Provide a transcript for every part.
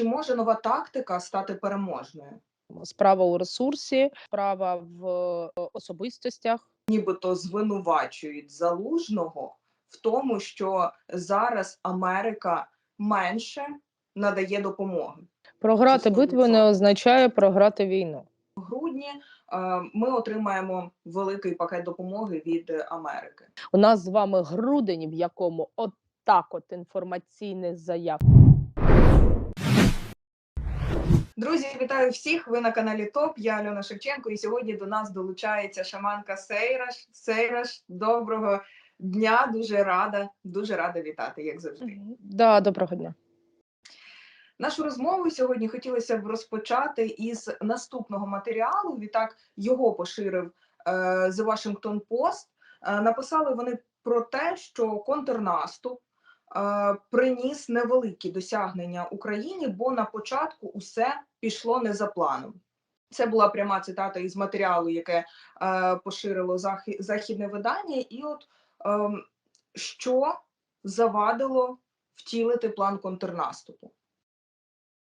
Чи може нова тактика стати переможною? Справа у ресурсі, справа в е, особистостях. Нібито звинувачують залужного в тому, що зараз Америка менше надає допомоги. Програти битву не означає програти війну. В грудні е, ми отримаємо великий пакет допомоги від Америки. У нас з вами грудень, в якому отак от інформаційних заяв. Друзі, вітаю всіх! Ви на каналі ТОП. Я Альона Шевченко, і сьогодні до нас долучається шаманка Сейраш. Сейраш, доброго дня! Дуже рада, дуже рада вітати, як завжди. Да, доброго дня. Нашу розмову сьогодні хотілося б розпочати із наступного матеріалу. Відтак його поширив е, The Washington Post. Е, написали вони про те, що контрнаступ приніс невеликі досягнення Україні, бо на початку усе пішло не за планом. Це була пряма цитата із матеріалу, яке е, поширило західне видання, і от ем, що завадило втілити план контрнаступу.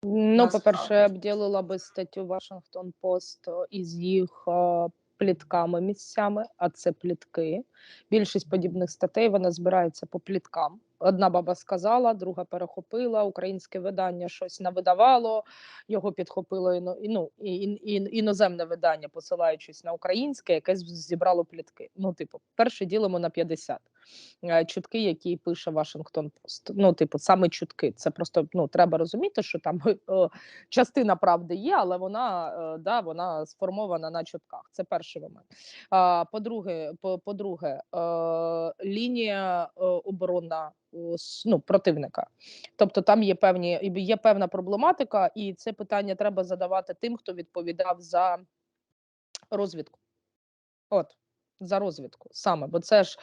Ну, по-перше, я б ділила би статтю Вашингтон Пост із їх е, плітками місцями, а це плітки. Більшість подібних статей вона збирається по пліткам. Одна баба сказала, друга перехопила, українське видання щось навидавало, його підхопило іно, ну, і, і- іноземне видання, посилаючись на українське, якесь зібрало плітки. Ну, типу, перше ділимо на 50. Е, Чутки, які пише Вашингтон Пост. Ну, типу, саме чутки. Це просто ну, треба розуміти, що там частина правди є, але вона, е, да, вона сформована на чутках. Це перший момент. По-друге, по- по-друге, е, лінія оборонна ну, противника. Тобто там є певні є певна проблематика, і це питання треба задавати тим, хто відповідав за розвідку. От, за розвідку саме, бо це ж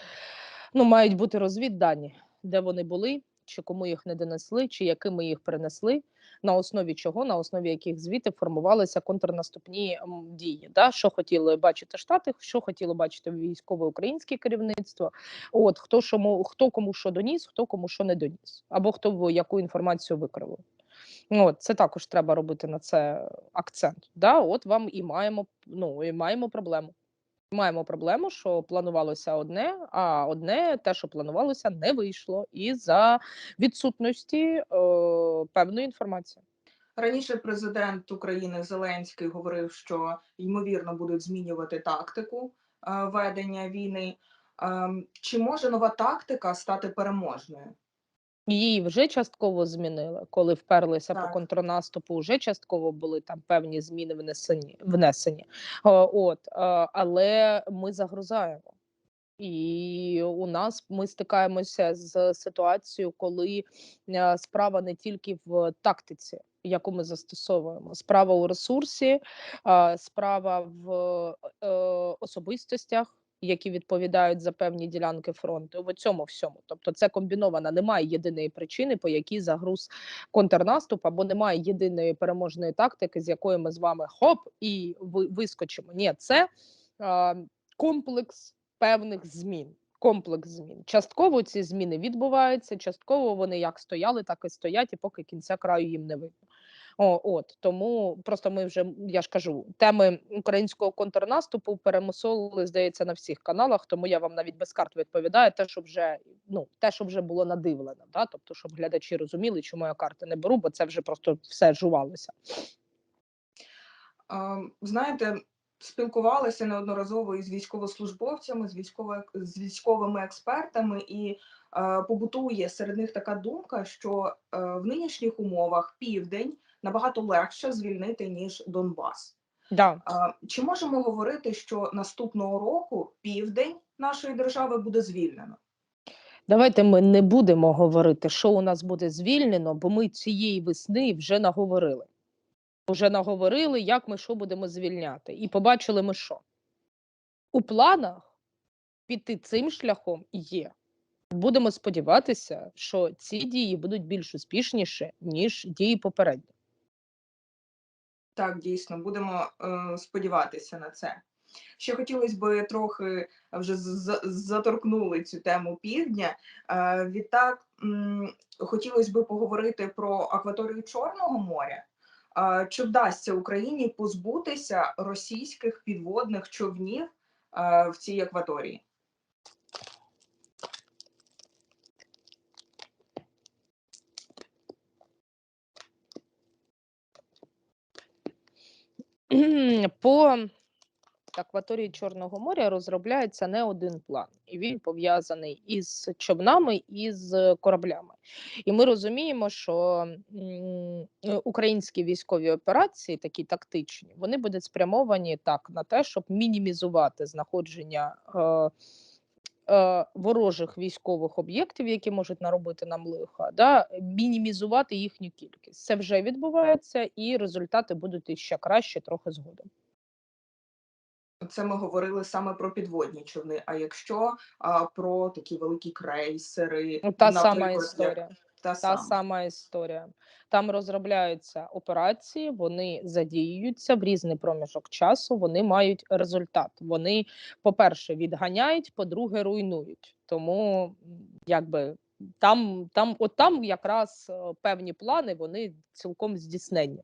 ну, мають бути розвіддані, де вони були, чи кому їх не донесли, чи якими їх принесли, на основі чого, на основі яких звідти формувалися контрнаступні дії. Да? Що хотіли бачити Штати, що хотіло бачити військове українське керівництво. От хто шому, хто кому що доніс, хто кому що не доніс, або хто яку інформацію викривив. От, це також треба робити на це акцент. Да? От вам і маємо, ну, і маємо проблему. Маємо проблему, що планувалося одне, а одне, те, що планувалося, не вийшло із-за відсутності е, певної інформації. Раніше президент України Зеленський говорив, що ймовірно будуть змінювати тактику е, ведення війни. Ем, Чи може нова тактика стати переможною? Її вже частково змінили, коли вперлися Так. по контрнаступу. Вже частково були там певні зміни внесені. внесені. Е, От, е, але ми загрузаємо. І у нас ми стикаємося з ситуацією, коли е, справа не тільки в тактиці, яку ми застосовуємо, справа у ресурсі, справа в особистостях, які відповідають за певні ділянки фронту. В цьому всьому. Тобто, це комбінована. Немає єдиної причини, по якій загруз контрнаступ, або немає єдиної переможної тактики, з якої ми з вами хоп і вискочимо. Ні, це е, комплекс певних змін. Комплекс змін. Частково ці зміни відбуваються, частково вони як стояли, так і стоять, і поки кінця краю їм не видно. О, от тому просто ми вже я ж кажу, теми українського контрнаступу перемусолили, здається, на всіх каналах. Тому я вам навіть без карт відповідаю, те, що вже ну те, що вже було надивлено, да? тобто, щоб глядачі розуміли, чому я карти не беру, бо це вже просто все жувалося. Знаєте, спілкувалися неодноразово із військовослужбовцями, з військово з військовими експертами, і е, побутує серед них така думка, що е, в нинішніх умовах південь набагато легше звільнити ніж Донбас. Да. Чи можемо говорити, що наступного року південь нашої держави буде звільнено? Давайте ми не будемо говорити, що у нас буде звільнено, бо ми цієї весни вже наговорили. Вже наговорили, як ми що будемо звільняти. І побачили ми що. У планах піти цим шляхом є. Будемо сподіватися, що ці дії будуть більш успішніші, ніж дії попередні. Так, дійсно, будемо е, сподіватися на це. Ще хотілося б трохи вже заторкнули цю тему півдня. Е, Відтак м, хотілося б поговорити про акваторію Чорного моря. Е, Чи вдасться Україні позбутися російських підводних човнів е, в цій акваторії? По акваторії Чорного моря розробляється не один план, і він пов'язаний із човнами і з кораблями. І ми розуміємо, що е, українські військові операції, такі тактичні, вони будуть спрямовані так на те, щоб мінімізувати знаходження. Е, е, Ворожих військових об'єктів, які можуть наробити нам лиха, да, мінімізувати їхню кількість. Це вже відбувається, і результати будуть іще краще трохи згодом. Це ми говорили саме про підводні човни. А якщо а, про такі великі крейсери, Ну, Та сама історія. Та Та сама. сама історія. Там розробляються операції, вони задіюються в різний проміжок часу. Вони мають результат. Вони, по-перше, відганяють, по-друге, руйнують. Тому якби там, там, от там якраз е, певні плани вони цілком здійсненні.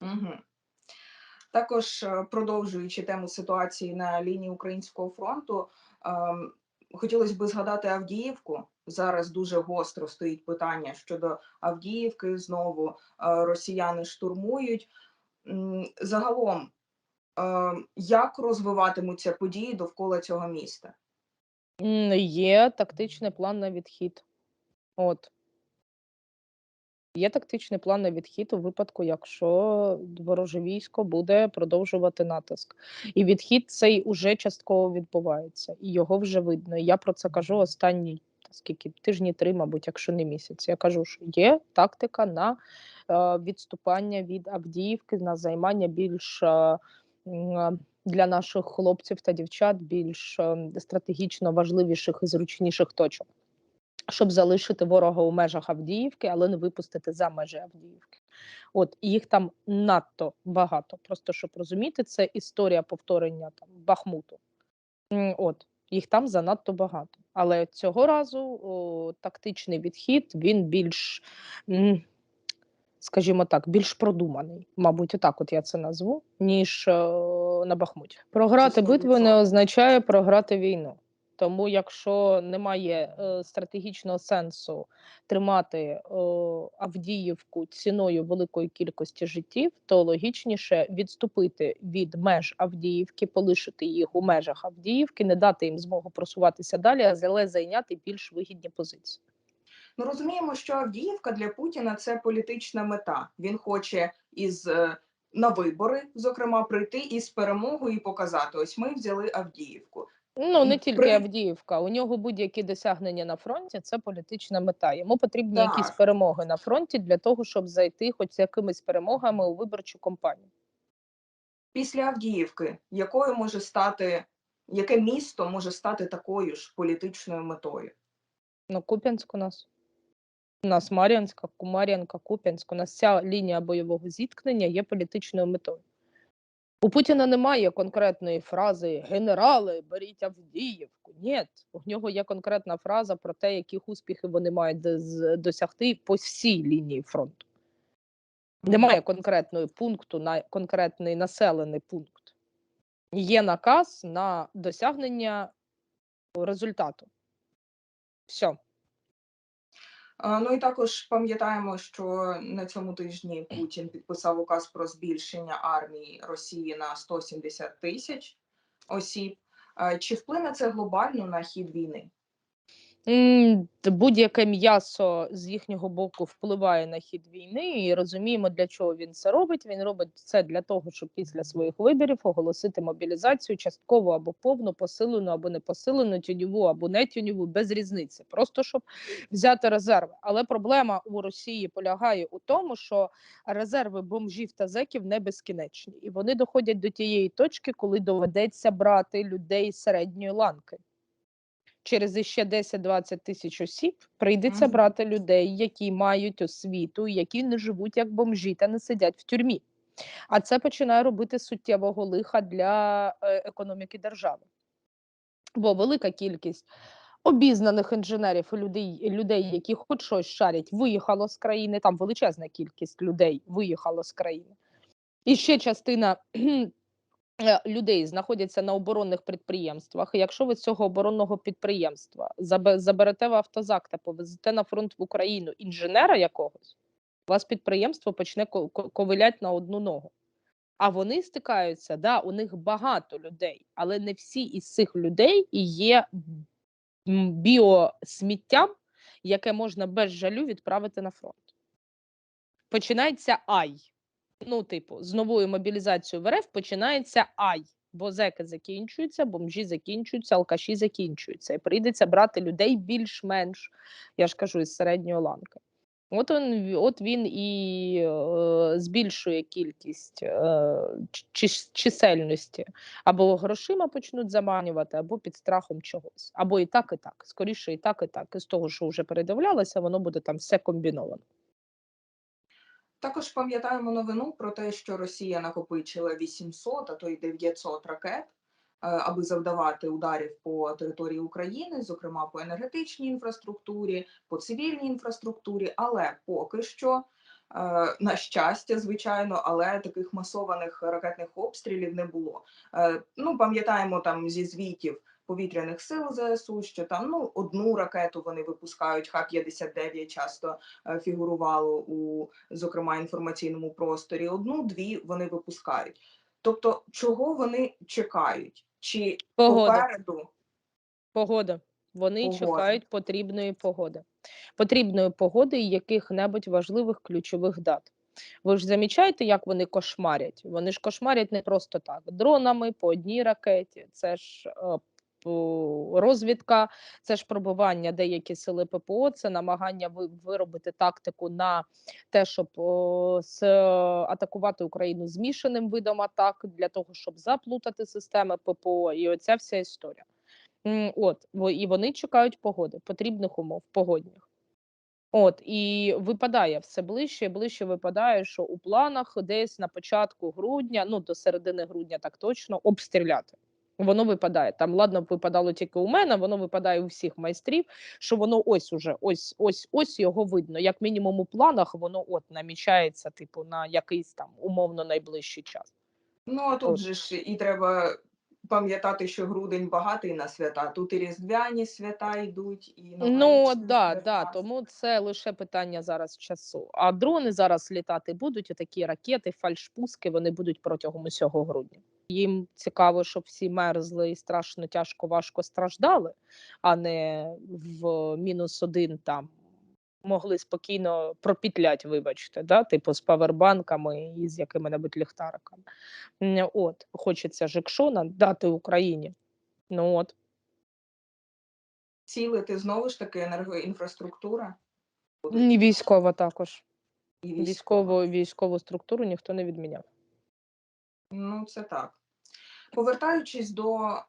Угу. Також е, продовжуючи тему ситуації на лінії українського фронту, ем, хотілося б згадати Авдіївку. Зараз дуже гостро стоїть питання щодо Авдіївки. Знову е, росіяни штурмують. Загалом, е, як розвиватимуться події довкола цього міста? Є тактичний план на відхід. От. Є тактичний план на відхід у випадку, якщо вороже військо буде продовжувати натиск. І відхід цей уже частково відбувається, і його вже видно. Я про це кажу останні та скільки тижні три, мабуть, якщо не місяць. Я кажу, що є тактика на е, відступання від Авдіївки, на займання більш е, для наших хлопців та дівчат більш е, стратегічно важливіших і зручніших точок щоб залишити ворога у межах Авдіївки, але не випустити за межі Авдіївки. От їх там надто багато. Просто щоб розуміти, це історія повторення там Бахмуту. От їх там занадто багато. Але цього разу о, тактичний відхід він більш, скажімо так, більш продуманий. Мабуть, отак от я це назву, ніж о, на Бахмуті. Програти битву не означає програти війну. Тому, якщо немає е, стратегічного сенсу тримати е, Авдіївку ціною великої кількості життів, то логічніше відступити від меж Авдіївки, полишити їх у межах Авдіївки, не дати їм змогу просуватися далі, але зайняти більш вигідні позиції. Ну розуміємо, що Авдіївка для Путіна це політична мета. Він хоче із е, на вибори, зокрема, прийти із перемогою і показати: ось ми взяли Авдіївку. Ну не тільки при- Авдіївка. У нього будь-які досягнення на фронті це політична мета. Йому потрібні якісь перемоги на фронті для того, щоб зайти, хоч з якимись перемогами у виборчу кампанію. Після Авдіївки, якою може стати, яке місто може стати такою ж політичною метою? Ну, Куп'янськ у нас. У нас Мар'янська, Кумар'янка, Куп'янськ. У нас ця лінія бойового зіткнення є політичною метою. У Путіна немає конкретної фрази Генерали, беріть Авдіївку. Ні, у нього є конкретна фраза про те, яких успіхів вони мають досягти по всій лінії фронту. Немає конкретного пункту на конкретний населений пункт. Є наказ на досягнення результату. Все. Ну і також пам'ятаємо, що на цьому тижні Путін підписав указ про збільшення армії Росії на 170 тисяч осіб. Чи вплине це глобально на хід війни? Будь-яке м'ясо з їхнього боку впливає на хід війни, і розуміємо, для чого він це робить. Він робить це для того, щоб після своїх виборів оголосити мобілізацію частково або повну, посилену або не посилену, тюньову або не тюньову, без різниці, просто щоб взяти резерви. Але проблема у Росії полягає у тому, що резерви бомжів та зеків не безкінечні, і вони доходять до тієї точки, коли доведеться брати людей середньої ланки. Через іще 10-20 тисяч осіб прийдеться брати людей, які мають освіту, які не живуть як бомжі та не сидять в тюрмі. А це починає робити суттєвого лиха для е, економіки держави. Бо велика кількість обізнаних інженерів і людей, людей, які хоч щось шарять, виїхало з країни. Там величезна кількість людей виїхало з країни. І ще частина людей знаходяться на оборонних підприємствах. Якщо ви з цього оборонного підприємства заберете в автозак та повезете на фронт в Україну інженера якогось, у вас підприємство почне ко- ко- ковилять на одну ногу. А вони стикаються, да, у них багато людей, але не всі із цих людей і є біосміттям, яке можна без жалю відправити на фронт. Починається ай. Ну, типу, з новою мобілізацією в РФ починається ай. Бо зеки закінчуються, бомжі закінчуються, алкаші закінчуються. І прийдеться брати людей більш-менш, я ж кажу, із середньої ланки. От він, от він і е, збільшує кількість е, чис- чисельності. Або грошима почнуть заманювати, або під страхом чогось. Або і так, і так. Скоріше, і так, і так. І з того, що вже передивлялося, воно буде там все комбіновано. Також пам'ятаємо новину про те, що Росія накопичила 800, а то й 900 ракет, е, аби завдавати ударів по території України, зокрема по енергетичній інфраструктурі, по цивільній інфраструктурі. Але поки що, е, на щастя, звичайно, але таких масованих ракетних обстрілів не було. Е, Ну, пам'ятаємо там зі звітів. Повітряних сил ЗСУ, що там ну одну ракету вони випускають. Х-59 часто е, фігурувало у зокрема інформаційному просторі. Одну-дві вони випускають. Тобто, чого вони чекають? Чи Погода. попереду Погода. Вони Погода. чекають потрібної погоди. Потрібної погоди і яких-небудь важливих ключових дат. Ви ж замічаєте, як вони кошмарять? Вони ж кошмарять не просто так. Дронами по одній ракеті. Це ж е, розвідка, це ж пробивання деякі сили ППО, це намагання виробити тактику на те, щоб атакувати Україну змішаним видом атак для того, щоб заплутати системи ППО. І оця вся історія. От, і вони чекають погоди, потрібних умов, погодних. От, і випадає все ближче і ближче випадає, що у планах десь на початку грудня, ну до середини грудня так точно, обстріляти. Воно випадає. Там, ладно, б випадало тільки у мене, воно випадає у всіх майстрів, що воно ось уже, ось, ось, ось його видно. Як мінімум у планах воно от намічається, типу, на якийсь там умовно найближчий час. ну а тут От. же ж і треба пам'ятати, що грудень багатий на свята. Тут і різдвяні свята йдуть, і Ну да, да, тому це лише питання зараз часу. А дрони зараз літати будуть, такі ракети, фальшпуски, вони будуть протягом усього грудня. Їм цікаво, щоб всі мерзли і страшно тяжко, важко страждали, а не в мінус один там могли спокійно пропітлять, вибачте, да? типу з павербанками і з якими-небудь ліхтариками. От, хочеться ж екшона дати Україні. Ну от. Цілити знову ж таки енергоінфраструктура І військова також. і. Військову, військову структуру ніхто не відміняв. Ну, це так. Повертаючись до е,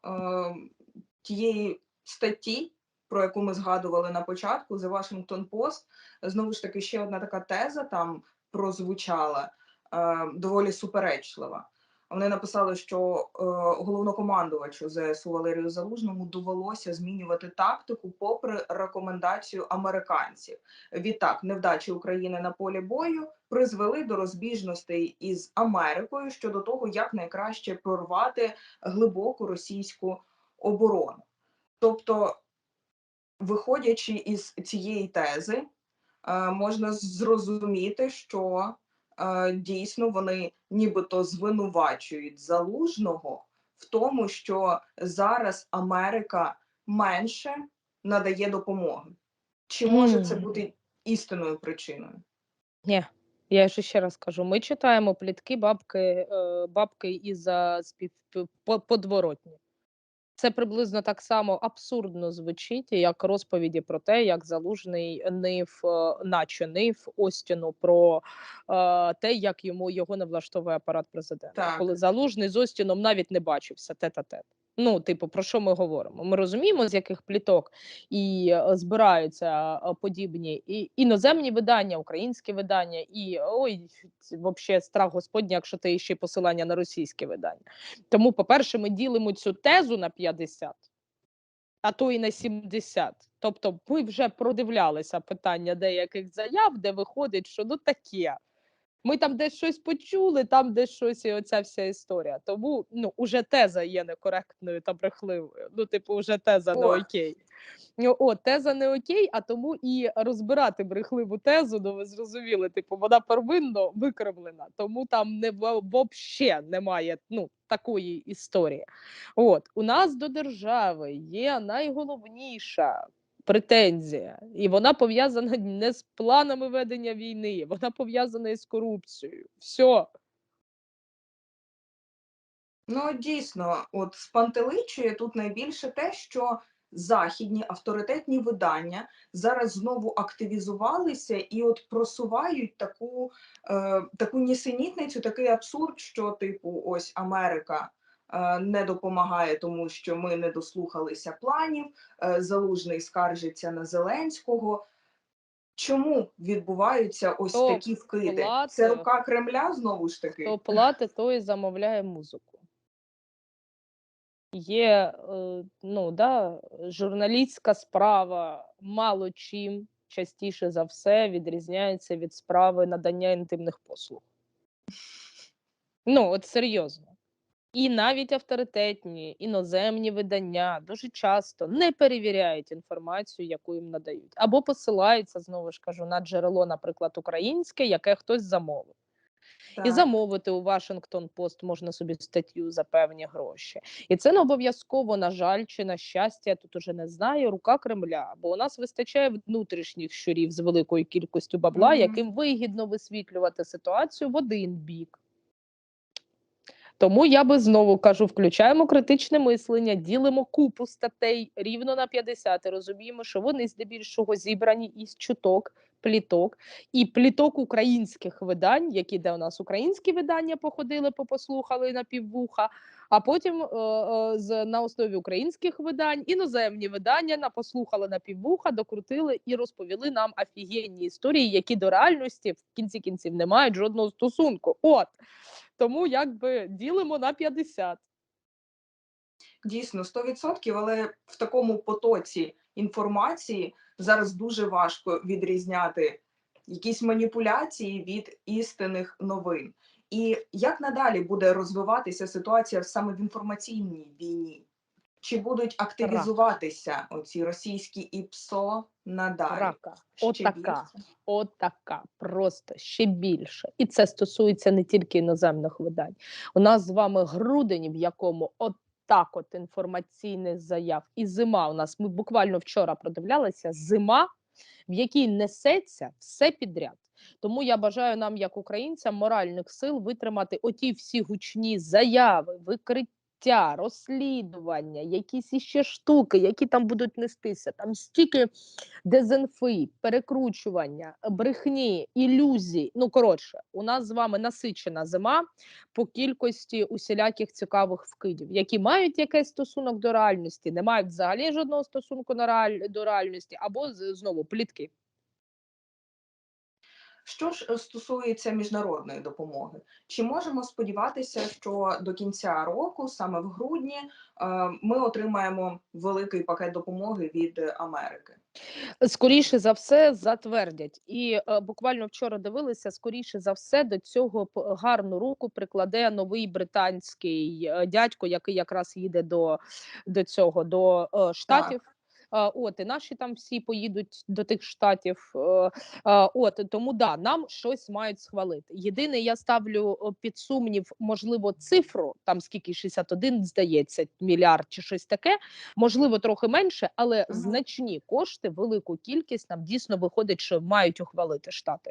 тієї статті, про яку ми згадували на початку, The Washington Post, знову ж таки, ще одна така теза там прозвучала, е, доволі суперечлива. Вони написали, що е, головнокомандувачу ЗСУ Валерію Залужному довелося змінювати тактику попри рекомендацію американців. Відтак, невдачі України на полі бою призвели до розбіжностей із Америкою щодо того, як найкраще прорвати глибоку російську оборону. Тобто, виходячи із цієї тези, е, можна зрозуміти, що дійсно вони нібито звинувачують залужного в тому, що зараз Америка менше надає допомоги. Чи може це бути істинною причиною? Ні, я ще раз кажу: ми читаємо плітки бабки, е, бабки із спів по- подворотні. Це приблизно так само абсурдно звучить, як розповіді про те, як залужний нив, е, наче нив Остіну про е, те, як йому його не влаштовує апарат президента. Так. Коли залужний з Остіном навіть не бачився тет-а-тет. Ну, типу, про що ми говоримо? Ми розуміємо, з яких пліток і е, збираються е, подібні і іноземні видання, українські видання, і ой, взагалі страх Господній, якщо ти ще посилання на російське видання. Тому, по-перше, ми ділимо цю тезу на 50, а то і на 70. Тобто, ми вже продивлялися питання деяких заяв, де виходить, що ну таке. Ми там десь щось почули, там десь щось і оця вся історія. Тому ну уже теза є некоректною та брехливою. Ну, типу, вже теза не окей. Ну, О, теза не окей, а тому і розбирати брехливу тезу, ну ви зрозуміли, типу, вона первинно викривлена, тому там не взагалі немає ну, такої історії. От у нас до держави є найголовніша претензія, і вона пов'язана не з планами ведення війни, вона пов'язана із корупцією. Все. Ну, дійсно, от спантеличує тут найбільше те, що західні авторитетні видання зараз знову активізувалися і от просувають таку, е, таку нісенітницю, такий абсурд, що, типу, ось Америка. Е, Не допомагає, тому що ми не дослухалися планів. е, Залужний скаржиться на Зеленського. Чому відбуваються ось Хто такі вкиди? платить? Це рука Кремля знову ж таки. Хто платить, той і замовляє музику. Є е, ну, да, журналістська справа мало чим частіше за все відрізняється від справи надання інтимних послуг. Ну, от серйозно. І навіть авторитетні іноземні видання дуже часто не перевіряють інформацію, яку їм надають, або посилаються, знову ж кажу, на джерело, наприклад, українське, яке хтось замовив. І замовити у Вашингтон Пост можна собі статтю за певні гроші. І це не обов'язково, на жаль, чи на щастя, я тут уже не знаю, рука Кремля. Бо у нас вистачає внутрішніх щурів з великою кількістю бабла, Мгм. яким вигідно висвітлювати ситуацію в один бік. Тому я би знову кажу: включаємо критичне мислення, ділимо купу статей рівно на 50 розуміємо, що вони здебільшого зібрані із чуток, пліток і пліток українських видань, які де у нас українські видання походили, попослухали на піввуха. А потім е, е, на основі українських видань іноземні видання на послухали на піввуха, докрутили і розповіли нам офігенні історії, які до реальності в кінці кінців не мають жодного стосунку. От тому якби ділимо на 50. Дійсно, 100%, але в такому потоці інформації зараз дуже важко відрізняти якісь маніпуляції від істинних новин. І як надалі буде розвиватися ситуація саме в інформаційній війні? Чи будуть активізуватися оці російські ІПСО надалі? Рака. Отака. Отака, просто ще більше. І це стосується не тільки іноземних видань. У нас з вами грудень, в якому от так от інформаційних заяв, і зима у нас. Ми буквально вчора продивлялися зима, в якій несеться все підряд. Тому я бажаю нам, як українцям, моральних сил витримати оті всі гучні заяви, викриття, розслідування, якісь іще штуки, які там будуть нестися. Там стільки дезінфи, перекручування, брехні, ілюзій. Ну коротше, у нас з вами насичена зима по кількості усіляких цікавих вкидів, які мають якийсь стосунок до реальності, не мають взагалі жодного стосунку на реаль... до реальності, або знову плітки. Що ж е, стосується міжнародної допомоги, чи можемо сподіватися, що до кінця року, саме в грудні, е, ми отримаємо великий пакет допомоги від Америки? Скоріше за все затвердять. І е, буквально вчора дивилися, скоріше за все до цього гарну руку прикладе новий британський дядько, який якраз їде до, до цього до е, штатів. Е, От і наші там всі поїдуть до тих штатів. е, От тому да, нам щось мають схвалити. Єдине, я ставлю під сумнів, можливо, цифру там скільки 61, здається, мільярд чи щось таке. Можливо, трохи менше, але значні кошти, велику кількість нам дійсно виходить, що мають ухвалити штати.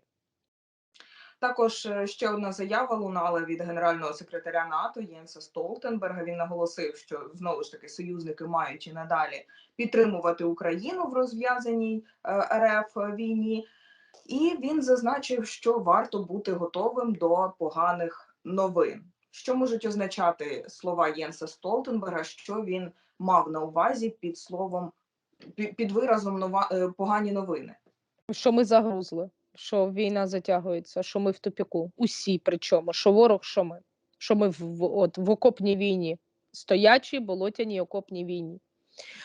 Також е, ще одна заява лунала від генерального секретаря НАТО Єнса Столтенберга. Він наголосив, що знову ж таки союзники мають і надалі підтримувати Україну в розв'язаній е, РФ війні, і він зазначив, що варто бути готовим до поганих новин. Що можуть означати слова Єнса Столтенберга, що він мав на увазі під словом під виразом нова е, погані новини? Що ми загрузли, що війна затягується, що ми в тупіку. Усі причому, що ворог, що ми. Що ми в, в, от, в окопній війні, стоячій болотяній окопній війні.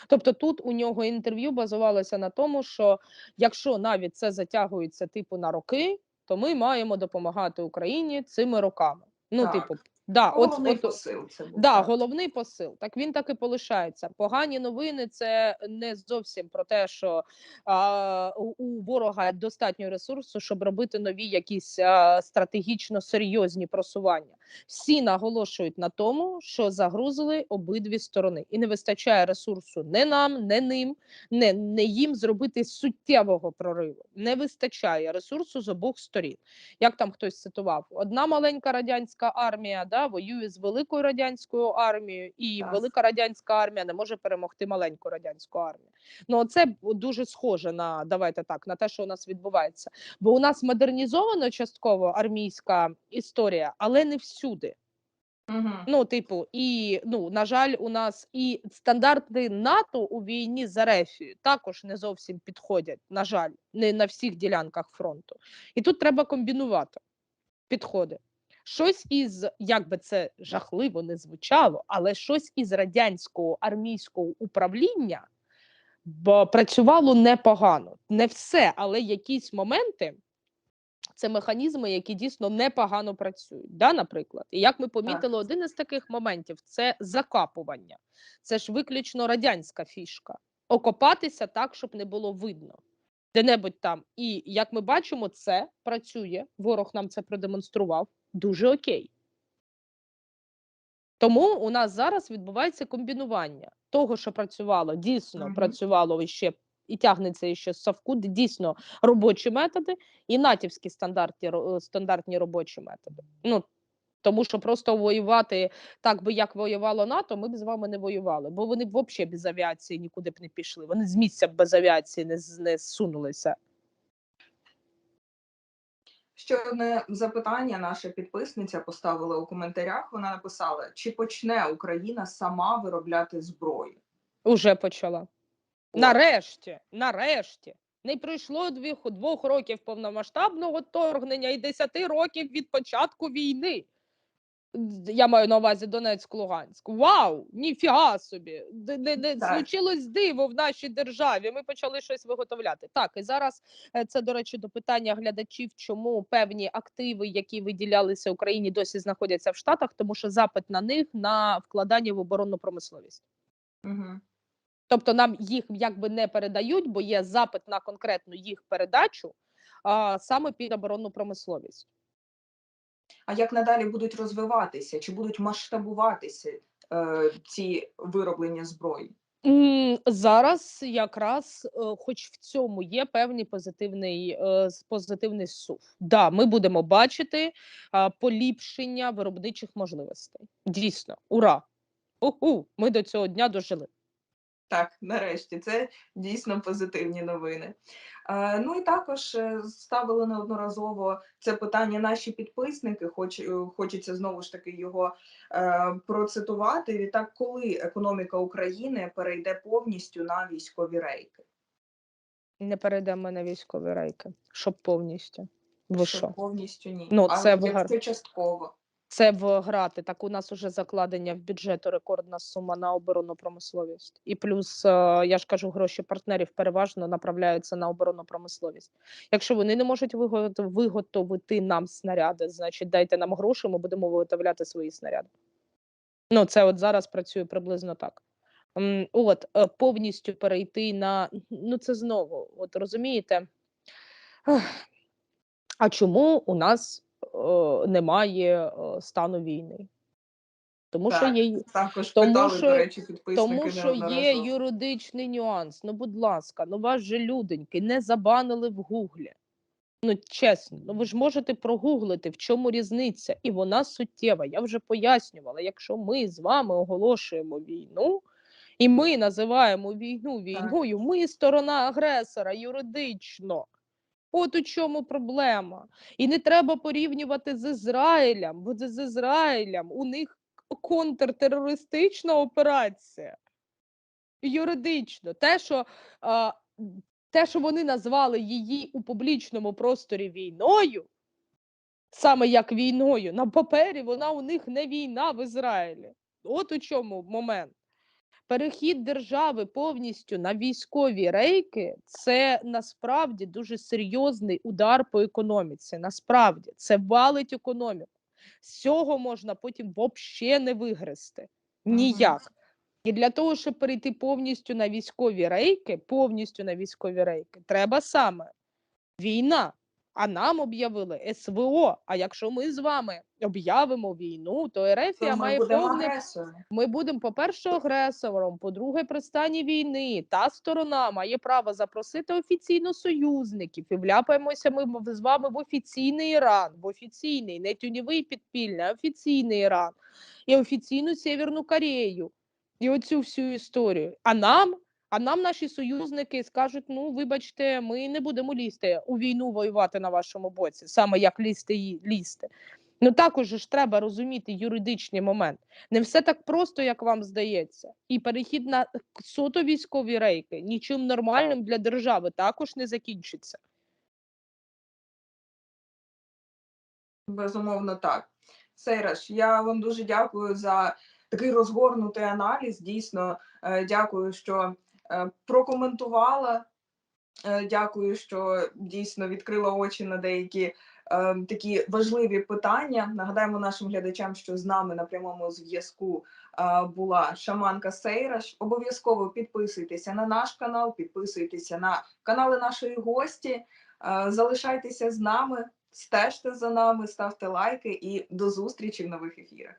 Тобто тут у нього інтерв'ю базувалося на тому, що якщо навіть це затягується типу на роки, то ми маємо допомагати Україні цими роками. Ну, Так. типу, да, Головний от, посил це був. Да, так. головний посил. Так він так і полишається. Погані новини це не зовсім про те, що а, у ворога достатньо ресурсу, щоб робити нові якісь а, стратегічно серйозні просування. Всі наголошують на тому, що загрузили обидві сторони, і не вистачає ресурсу не нам, не ним, не, не їм зробити суттєвого прориву. Не вистачає ресурсу з обох сторін. Як там хтось цитував, одна маленька радянська армія да, воює з великою радянською армією, і Так. велика радянська армія не може перемогти маленьку радянську армію. Ну це дуже схоже на давайте так, на те, що у нас відбувається. Бо у нас модернізована частково армійська історія, але не всюди. Ну, типу, і ну на жаль, у нас і стандарти НАТО у війні з Арефією також не зовсім підходять. На жаль, не на всіх ділянках фронту. І тут треба комбінувати підходи. Щось із, як би це жахливо не звучало, але щось із радянського армійського управління бо працювало непогано. Не все, але якісь моменти це механізми, які дійсно непогано працюють. Да, наприклад, і як ми помітили, один із таких моментів це закапування. Це ж виключно радянська фішка. Окопатися так, щоб не було видно. Де-небудь там. І як ми бачимо, це працює. Ворог нам це продемонстрував. Дуже окей. Тому у нас зараз відбувається комбінування того, що працювало, дійсно Мгм. працювало іще і тягнеться іще з Савку, де дійсно робочі методи, і натівські стандартні, е, стандартні робочі методи. Ну, тому що просто воювати так би, як воювало НАТО, ми б з вами не воювали, бо вони б взагалі без авіації нікуди б не пішли. Вони з місця б без авіації не, не зсунулися. Ще одне запитання наша підписниця поставила у коментарях. Вона написала: чи почне Україна сама виробляти зброю? Уже почала. Нарешті, нарешті. Не пройшло двох, двох років повномасштабного вторгнення і 10 років від початку війни. Я маю на увазі Донецьк, Луганськ. Вау! Ніфіга собі! Не, не случилось диво в нашій державі. Ми почали щось виготовляти. Так, і зараз е, це, до речі, до питання глядачів, чому певні активи, які виділялися Україні, досі знаходяться в Штатах, тому що запит на них на вкладання в оборонну промисловість. Мгм. Тобто нам їх якби не передають, бо є запит на конкретну їх передачу а, саме під оборонну промисловість. А як надалі будуть розвиватися? Чи будуть масштабуватися е, ці вироблення зброї? Зараз якраз, е, хоч в цьому є певний позитивний, е, позитивний сув. Да, ми будемо бачити поліпшення виробничих можливостей. Дійсно, ура! Уху, ми до цього дня дожили. Так, нарешті, це дійсно позитивні новини. Е, ну і також е, ставили неодноразово це питання наші підписники. Хоч е, хочеться знову ж таки його е, процитувати. Відтак, коли економіка України перейде повністю на військові рейки? Не перейдемо на військові рейки, щоб повністю. Ви Що що? повністю ні. Ну, це в гар- якщо частково. Це вграти. Так у нас уже закладення в бюджету рекордна сума на оборонну промисловість. І плюс, е, я ж кажу, гроші партнерів переважно направляються на оборонну промисловість. Якщо вони не можуть виготовити, нам снаряди, значить дайте нам гроші, ми будемо виготовляти свої снаряди. Ну, це от зараз працює приблизно так. От, е, повністю перейти на ну це знову, от розумієте. А чому у нас немає е, стану війни? Тому що є Також Тому питали, що- до речі, підписники тому що є юридичний нюанс. Ну, будь ласка, ну вас же люденьки не забанили в Гуглі. Ну, чесно, ну ви ж можете прогуглити, в чому різниця, і вона суттєва. Я вже пояснювала, якщо ми з вами оголошуємо війну, і ми називаємо війну війною, ми сторона агресора юридично. От у чому проблема. І не треба порівнювати з Ізраїлем, бо з Ізраїлем у них контртерористична операція. Юридично, те, що, а, те, що вони назвали її у публічному просторі війною, саме як війною, на папері вона у них не війна в Ізраїлі. От у чому момент. Перехід держави повністю на військові рейки це насправді дуже серйозний удар по економіці. Насправді це валить економіку. З цього можна потім взагалі не вигрести. Ніяк. І для того, щоб перейти повністю на військові рейки, повністю на військові рейки, треба саме війна. А нам об'явили СВО. А якщо ми з вами об'явимо війну, то То Ерефія ми має повне ми будемо, по-перше, агресором, по-друге, при стані війни. Та сторона має право запросити офіційно союзників і вляпаємося ми з вами в офіційний Іран, в офіційний, не тюньовий підпільний, а офіційний Іран і офіційну Сєвєрну Корею. І оцю всю історію. А нам, а нам наші союзники скажуть: ну, вибачте, ми не будемо лізти у війну воювати на вашому боці, саме як лізти її лізти. Ну також ж треба розуміти юридичний момент. Не все так просто, як вам здається. І перехід на суто військові рейки нічим нормальним для держави також не закінчиться. Безумовно, так. Сейраш, я вам дуже дякую за такий розгорнутий аналіз. Дійсно, е, дякую, що прокоментувала. Е, Дякую, що дійсно відкрила очі на деякі е, такі важливі питання. Нагадаємо нашим глядачам, що з нами на прямому зв'язку е, була шаманка Сейраш. Обов'язково підписуйтеся на наш канал, підписуйтеся на канали нашої гості. Е, Залишайтеся з нами, стежте за нами, ставте лайки і до зустрічі в нових ефірах.